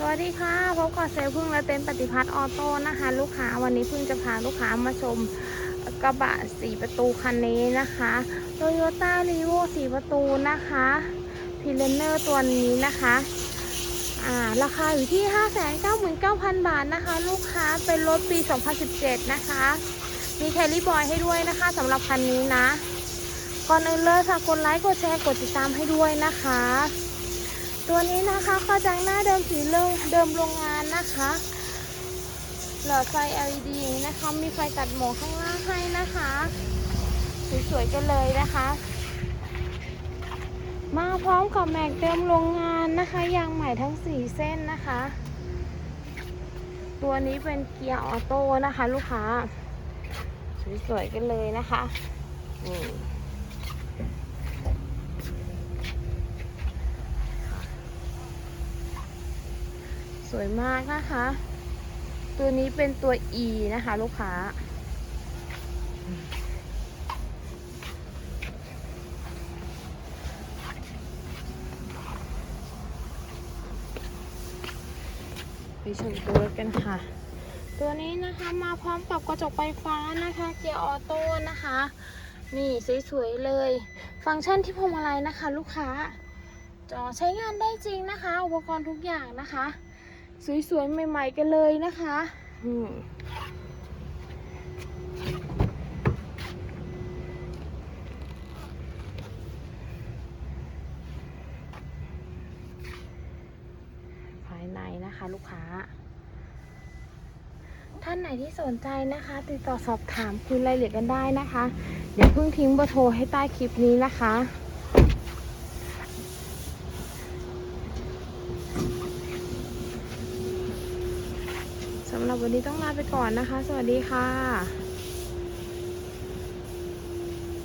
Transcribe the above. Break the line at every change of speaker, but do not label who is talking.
สวัสดีค่ะพบกับเซลพึ่งและเต็นท์ปฏิพัฒน์ออโต้นะคะ ลูกค้าวันนี้พึ่งจะพาลูกค้ามาชมกระบะสีประตูคันนี้นะคะโตโยต้ารีโวสีประตูนะคะพิเลนเนอร์ตัวนี้นะคะอ่าราคาอยู่ที่ 599,000 บาทนะคะ ลูกค้าเป็นรถปี 2017 นะคะ มีแคลรี่บอยให้ด้วยนะคะสำหรับคันนี้นะก่อนอื่นเลยฝากกดไลค์กดแชร์กดติดตามให้ด้วยนะคะ ตัวนี้นะคะข้อจังหน้าเดิมสีเริ่ม เดิมโรงงานนะคะ หลอดไฟ LED นะคะ มีไฟตัดหมอกข้างล่างให้นะคะ สวยๆกันเลยนะคะ มาพร้อมกับแม็กเดิมโรงงานนะคะยางใหม่ทั้ง 4 เส้นนะคะ ตัวนี้เป็นเกียร์ออโต้นะคะ ลูกค้า สวยๆกันเลยนะคะนี่ สวยมากนะคะ ตัวนี้เป็นตัว E นะคะ ลูกค้า ไปชมตัวรถกันค่ะ ตัวนี้นะคะมาพร้อมกับกระจกไฟฟ้านะคะ เกียร์ออโต้นะคะ นี่สวยๆเลย ฟังก์ชันที่พวงมาลัยนะคะ ลูกค้าจอใช้งานได้จริงนะคะ อุปกรณ์ทุกอย่างนะคะ สวยๆ ใหม่ๆ กันเลยนะคะอืมภายในนะคะลูกค้า ท่านไหนที่สนใจนะคะ ติดต่อสอบถามคุยรายละเอียดกันได้นะคะ เดี๋ยวเพิ่งทิ้งเบอร์โทรให้ใต้คลิปนี้นะคะ สำหรับวันนี้ต้องลาไปก่อนนะคะ สวัสดีค่ะ